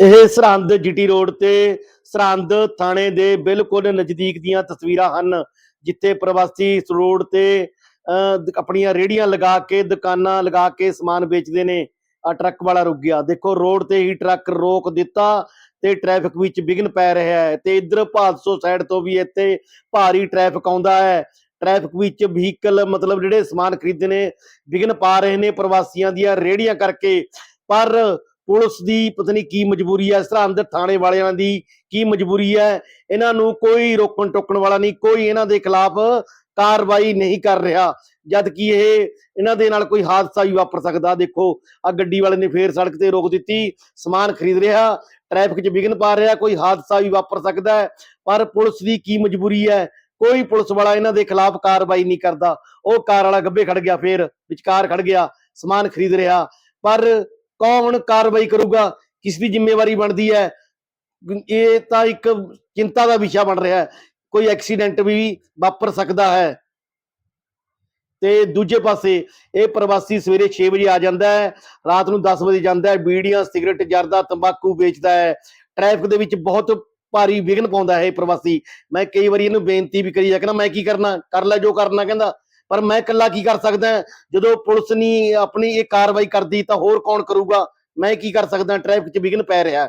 ਇਹ Sirhind GT road ਤੇ ਸਰਹੰਦ ਥਾਣੇ ਦੇ ਬਿਲਕੁਲ ਨਜ਼ਦੀਕ ਦੀਆਂ ਤਸਵੀਰਾਂ ਹਨ, ਜਿੱਥੇ ਪ੍ਰਵਾਸੀ ਇਸ ਰੋਡ ਤੇ ਆਪਣੀਆਂ ਰੇੜੀਆਂ ਲਗਾ ਕੇ, ਦੁਕਾਨਾਂ ਲਗਾ ਕੇ ਸਮਾਨ ਵੇਚਦੇ ਨੇ। ਆ ਟਰੱਕ ਵਾਲਾ ਰੁਕ ਗਿਆ। ਦੇਖੋ, ਰੋਡ ਤੇ ਹੀ ਟਰੱਕ ਰੋਕ ਦਿੱਤਾ ਤੇ ਟ੍ਰੈਫਿਕ ਵਿੱਚ ਵਿਘਨ ਪੈ ਰਿਹਾ ਹੈ ਤੇ ਇਧਰ ਭਾਦਸੋ ਸਾਈਡ ਤੋਂ ਵੀ ਇੱਥੇ ਭਾਰੀ ਟ੍ਰੈਫਿਕ ਆਉਂਦਾ ਹੈ। ਟ੍ਰੈਫਿਕ ਵਿੱਚ ਵਹੀਕਲ ਮਤਲਬ ਜਿਹੜੇ ਸਮਾਨ ਖਰੀਦਦੇ ਨੇ, ਵਿਘਨ ਪਾ ਰਹੇ ਨੇ ਪ੍ਰਵਾਸੀਆਂ ਦੀਆਂ ਰੇੜੀਆਂ ਕਰਕੇ। ਪਰ ਪੁਲਿਸ ਦੀ ਪਤਾ ਨਹੀਂ ਕੀ ਮਜਬੂਰੀ ਹੈ ਸਰਹੰਦ ਥਾਣੇ ਵਾਲਿਆਂ ਦੀ ਕੀ ਮਜਬੂਰੀ ਹੈ ਇਹਨਾਂ ਨੂੰ ਕੋਈ ਰੋਕਣ ਟੋਕਣ ਵਾਲਾ ਨਹੀਂ, ਕੋਈ ਇਹਨਾਂ ਦੇ ਖਿਲਾਫ ਕਾਰਵਾਈ ਨਹੀਂ ਕਰ ਰਿਹਾ। ਜਦ ਕਿ ਇਹ ਇਹਨਾਂ ਦੇ ਨਾਲ ਕੋਈ ਹਾਦਸਾ ਵੀ ਵਾਪਰ ਸਕਦਾ। ਦੇਖੋ ਆ ਗੱਡੀ ਵਾਲੇ ਨੇ ਫੇਰ ਸੜਕ ਤੇ ਰੋਕ ਦਿੱਤੀ, ਸਮਾਨ ਖਰੀਦ ਰਿਹਾ, ਟ੍ਰੈਫਿਕ 'ਚ ਵਿਘਨ ਪਾ ਰਿਹਾ, ਕੋਈ ਹਾਦਸਾ ਵੀ ਵਾਪਰ ਸਕਦਾ ਪਰ ਪੁਲਿਸ ਦੀ ਕੀ ਮਜਬੂਰੀ ਹੈ? ਕੋਈ ਪੁਲਿਸ ਵਾਲਾ ਇਹਨਾਂ ਦੇ ਖਿਲਾਫ ਕਾਰਵਾਈ ਨਹੀਂ ਕਰਦਾ। ਉਹ ਕਾਰ ਵਾਲਾ ਗੱਬੇ ਖੜ ਗਿਆ ਫੇਰ, ਵਿਚਕਾਰ ਖੜ ਗਿਆ, ਸਮਾਨ ਖਰੀਦ ਰਿਹਾ, ਪਰ ਕੌਣ ਕਾਰਵਾਈ ਕਰੂਗਾ? ਕਿਸ ਦੀ ਜ਼ਿੰਮੇਵਾਰੀ ਬਣਦੀ ਹੈ? ਇਹ ਤਾਂ ਇੱਕ ਚਿੰਤਾ ਦਾ ਵਿਸ਼ਾ ਬਣ ਰਿਹਾ ਹੈ। ਕੋਈ ਐਕਸੀਡੈਂਟ ਵੀ ਵਾਪਰ ਸਕਦਾ ਹੈ। ਤੇ ਦੂਜੇ ਪਾਸੇ ਇਹ ਪ੍ਰਵਾਸੀ ਸਵੇਰੇ 6 ਵਜੇ ਆ ਜਾਂਦਾ ਹੈ, ਰਾਤ ਨੂੰ 10 ਵਜੇ ਜਾਂਦਾ ਹੈ, ਬੀੜੀਆਂ, ਸਿਗਰਟ, ਜਰਦਾ, ਤੰਬਾਕੂ ਵੇਚਦਾ ਹੈ। ਟ੍ਰੈਫਿਕ ਦੇ ਵਿੱਚ ਬਹੁਤ ਭਾਰੀ ਵਿਘਨ ਪਾਉਂਦਾ ਹੈ ਇਹ ਪ੍ਰਵਾਸੀ। ਮੈਂ ਕਈ ਵਾਰੀ ਇਹਨੂੰ ਬੇਨਤੀ ਵੀ ਕਰੀ ਹੈ ਕਹਿੰਦਾ ਮੈਂ ਕੀ ਕਰਨਾ? ਕਰ ਲੈ ਜੋ ਕਰਨਾ, ਕਹਿੰਦਾ ਪਰ ਮੈਂ ਇਕੱਲਾ ਕੀ ਕਰ ਸਕਦਾ ਜਦੋਂ ਪੁਲਿਸ ਨਹੀਂ ਆਪਣੀ ਇਹ ਕਾਰਵਾਈ ਕਰਦੀ ਤਾਂ ਹੋਰ ਕੌਣ ਕਰੂਗਾ? ਮੈਂ ਕੀ ਕਰ ਸਕਦਾ? ਟ੍ਰੈਫਿਕ 'ਚ ਵਿਘਨ ਪੈ ਰਿਹਾ।